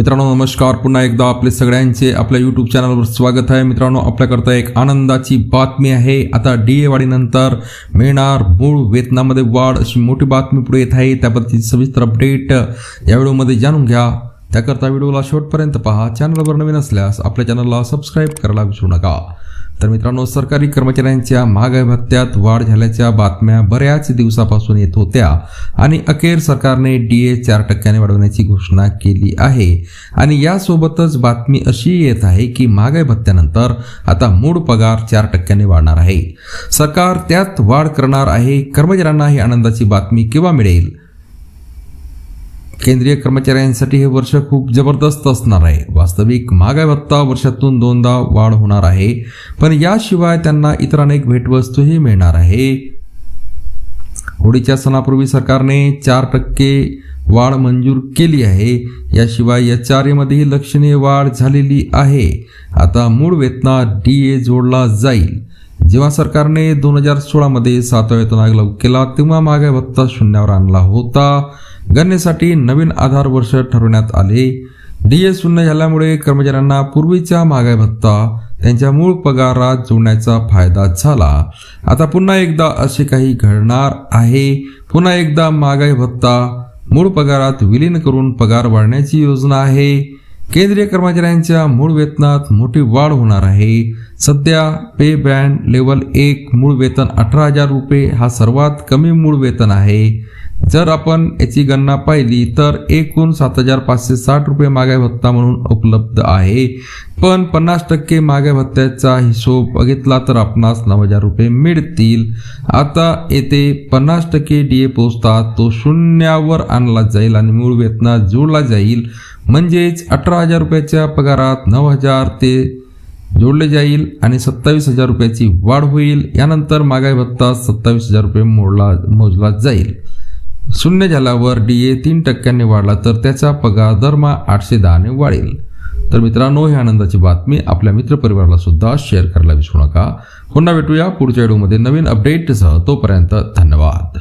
मित्रांनो नमस्कार. पुन्हा एकदा आपले सगळ्यांचे आपल्या यूट्यूब चॅनलवर स्वागत आहे. मित्रांनो आपल्याकरता एक आनंदाची बातमी आहे. आता डी ए वाढीनंतर मिळणार मूळ वेतनामध्ये वाढ अशी मोठी बातमी पुढे येत आहे. त्याबद्दलची सविस्तर अपडेट या व्हिडिओमध्ये जाणून घ्या. त्याकरता व्हिडिओला शेवटपर्यंत पहा. चॅनलवर नवीन असल्यास आपल्या चॅनलला सबस्क्राईब करायला विसरू नका. तर मित्रांनो सरकारी कर्मचाऱ्यांच्या महागाई भत्त्यात वाढ झाल्याच्या बातम्या बऱ्याच दिवसापासून येत होत्या आणि अखेर सरकारने डी ए चार टक्क्याने वाढवण्याची घोषणा केली आहे. आणि यासोबतच बातमी अशी येत आहे की महागाई भत्त्यानंतर आता मूळ पगार चार टक्क्याने वाढणार आहे. सरकार त्यात वाढ करणार आहे. कर्मचाऱ्यांना ही आनंदाची बातमी केव्हा मिळेल? केंद्रीय कर्मचाऱ्यांसाठी हे वर्ष खूप जबरदस्त असणार आहे. वास्तविक महागाई भत्ता वर्षातून दोनदा वाढ होणार आहे. पण याशिवाय त्यांना इतर अनेक भेटवस्तूही मिळणार आहे. होळीच्या सणापूर्वी सरकारने चार टक्के वाढ मंजूर केली आहे. याशिवाय एच आर एमध्येही लक्षणीय वाढ झालेली आहे. आता मूळ वेतनात डी ए जोडला जाईल. जेव्हा सरकारने दोन हजार सोळामध्ये सातवा वेतन आयोग लागू केला तेव्हा मागे भत्ता शून्यावर आणला होता. गणनेसाठी नवीन आधार वर्ष ठरवण्यात आले. डी ए शून्य झाल्यामुळे कर्मचाऱ्यांना पूर्वीचा महागाई भत्ता त्यांच्या मूळ पगारात जोडण्याचा फायदा झाला. आता पुन्हा एकदा असे काही घडणार आहे. पुन्हा एकदा महागाई भत्ता मूळ पगारात विलीन करून पगार वाढण्याची योजना आहे. केंद्रीय कर्मचाऱ्यांच्या मूळ वेतनात मोठी वाढ होणार आहे. सध्या पे बँड लेवल एक मूळ वेतन अठरा हजार रुपये हा सर्वात कमी मूळ वेतन आहे. जर आपण याची गणना पाहिली तर एकूण सात हजार पाचशे साठ रुपये महागाई भत्ता म्हणून उपलब्ध आहे. पण पन्नास टक्के महागाई भत्त्याचा हिशोब बघितला तर आपणास नऊ हजार रुपये मिळतील. आता येथे पन्नास टक्के डी ए पोचतात तो शून्यावर आणला जाईल आणि मूळ वेतनात जोडला जाईल. म्हणजेच अठरा हजार रुपयाच्या पगारात नऊ हजार ते जोडले जाईल आणि सत्तावीस हजार रुपयाची वाढ होईल. यानंतर महागाई भत्ता सत्तावीस हजार रुपये मोडला मोजला जाईल. शून्य झाल्यावर डी ए तीन टक्क्यांनी वाढला तर त्याचा पगार दरमहा आठशे दहाने वाढेल. तर मित्रांनो ही आनंदाची बातमी आपल्या मित्रपरिवाराला सुद्धा शेअर करायला विसरू नका. पुन्हा भेटूया पुढच्या व्हिडिओमध्ये नवीन अपडेटसह तोपर्यंत धन्यवाद.